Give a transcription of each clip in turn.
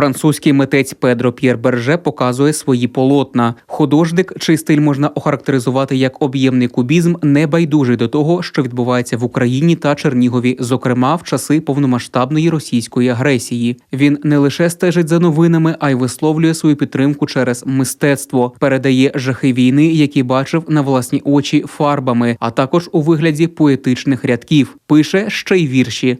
Французький митець Педро П'єр Берже показує свої полотна. Художник, чий стиль можна охарактеризувати як об'ємний кубізм, не байдужий до того, що відбувається в Україні та Чернігові, зокрема в часи повномасштабної російської агресії. Він не лише стежить за новинами, а й висловлює свою підтримку через мистецтво, передає жахи війни, які бачив на власні очі фарбами, а також у вигляді поетичних рядків. Пише ще й вірші.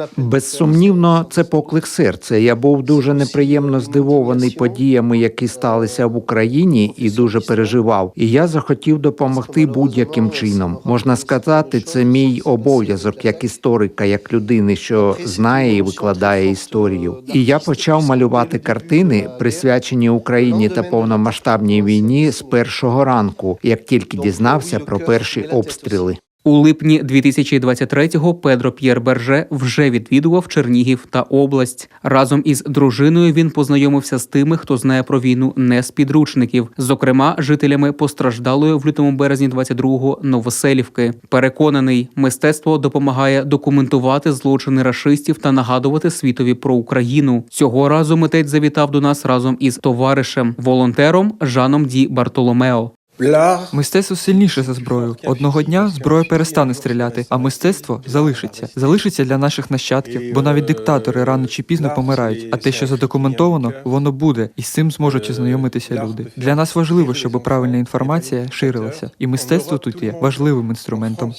Appel. Безсумнівно, це поклик серця. Я був дуже неприємно здивований подіями, які сталися в Україні, і дуже переживав. І я захотів допомогти будь-яким чином. Можна сказати, це мій обов'язок як історика, як людини, що знає і викладає історію. І я почав малювати картини, присвячені Україні та повномасштабній війні з першого ранку, як тільки дізнався про перші обстріли. У липні 2023-го Педро П'єр Берже вже відвідував Чернігів та область. Разом із дружиною він познайомився з тими, хто знає про війну не з підручників, зокрема жителями постраждалої в лютому березні 22-го Новоселівки. Переконаний, мистецтво допомагає документувати злочини рашистів та нагадувати світові про Україну. Цього разу митець завітав до нас разом із товаришем, волонтером Жаном Ді Бартоломео. Мистецтво сильніше за зброю. Одного дня зброя перестане стріляти, а мистецтво залишиться. Залишиться для наших нащадків, бо навіть диктатори рано чи пізно помирають. А те, що задокументовано, воно буде, і з цим зможуть ознайомитися люди. Для нас важливо, щоб правильна інформація ширилася, і мистецтво тут є важливим інструментом.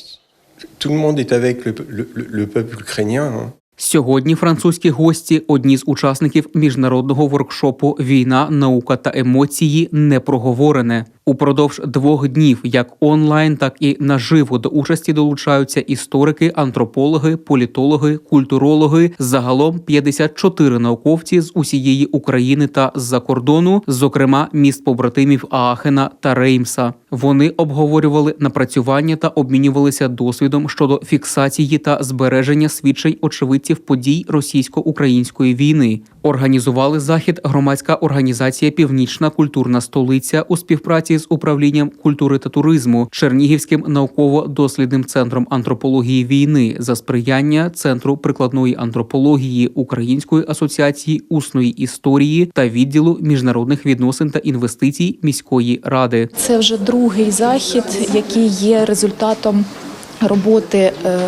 tout le monde est avec le, le, le- le peuple ukrainien. hein. Сьогодні французькі гості одні з учасників міжнародного воркшопу Війна, наука та емоції не проговорене. Упродовж двох днів, як онлайн, так і наживо до участі долучаються історики, антропологи, політологи, культурологи. Загалом 54 науковці з усієї України та з-за кордону, зокрема міст побратимів Аахена та Реймса. Вони обговорювали напрацювання та обмінювалися досвідом щодо фіксації та збереження свідчень очевидців подій російсько-української війни. Організували захід громадська організація Північна культурна столиця у співпраці з управлінням культури та туризму, Чернігівським науково-дослідним центром антропології війни за сприяння Центру прикладної антропології Української асоціації усної історії та відділу міжнародних відносин та інвестицій міської ради. Це вже другий захід, який є результатом роботи. е,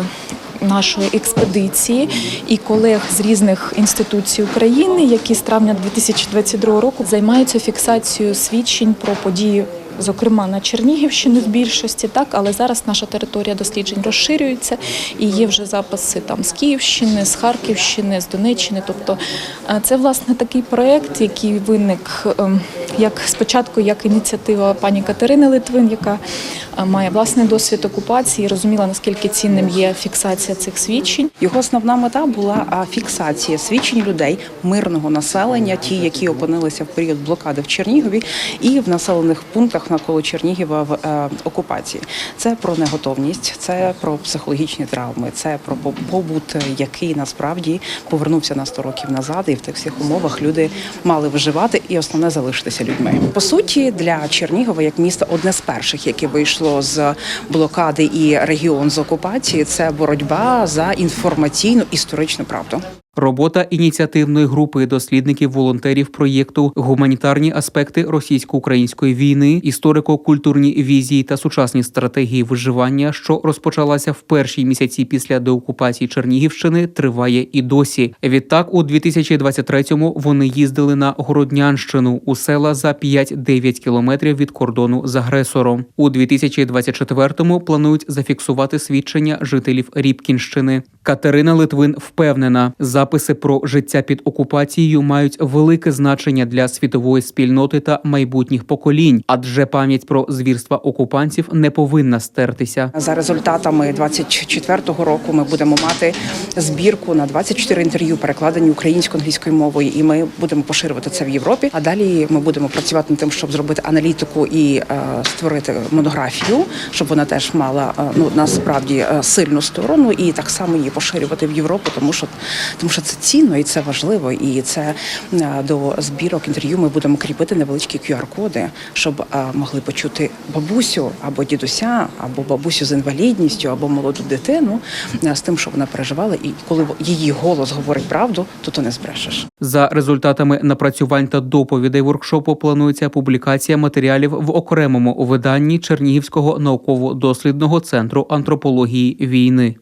Нашої експедиції і колег з різних інституцій України, які з травня 2022 року займаються фіксацією свідчень про події, зокрема на Чернігівщині в більшості, так але зараз наша територія досліджень розширюється і є вже записи там з Київщини, з Харківщини, з Донеччини. Тобто це власне такий проект, який виник ем, як спочатку як ініціатива пані Катерини Литвин, яка е, має власний досвід окупації, розуміла наскільки цінним є фіксація цих свідчень. Його основна мета була фіксація свідчень людей, мирного населення, ті, які опинилися в період блокади в Чернігові і в населених пунктах навколо Чернігова в е, окупації. Це про неготовність, це про психологічні травми, це про побут, який насправді повернувся на 100 років назад, і в тих всіх умовах люди мали виживати і основне залишитися людьми. По суті, для Чернігова як міста одне з перших, яке вийшло з блокади і регіон з окупації, це боротьба за інформаційну історичну правду. Робота ініціативної групи дослідників-волонтерів проєкту Гуманітарні аспекти російсько-української війни, історико-культурні візії та сучасні стратегії виживання, що розпочалася в перші місяці після деокупації Чернігівщини, триває і досі. Відтак, у 2023-му вони їздили на Городнянщину у села за 5-9 кілометрів від кордону з агресором. У 2024-му планують зафіксувати свідчення жителів Рібкінщини. Катерина Литвин впевнена, записи про життя під окупацією мають велике значення для світової спільноти та майбутніх поколінь, адже пам'ять про звірства окупантів не повинна стертися. За результатами 24-го року ми будемо мати збірку на 24 інтерв'ю, перекладені українською англійською мовою, і ми будемо поширювати це в Європі. А далі ми будемо працювати над тим, щоб зробити аналітику і е, створити монографію, щоб вона теж мала е, ну насправді е, сильну сторону, і так само її поширювати в Європу, тому що тому що що це цінно і це важливо. І це е, до збірок інтерв'ю ми будемо кріпити невеличкі QR-коди, щоб е, могли почути бабусю або дідуся, або бабусю з інвалідністю, або молоду дитину е, з тим, що вона переживала. І коли її голос говорить правду, то ти не збрешеш. За результатами напрацювань та доповідей воркшопу планується публікація матеріалів в окремому виданні Чернігівського науково-дослідного центру антропології війни.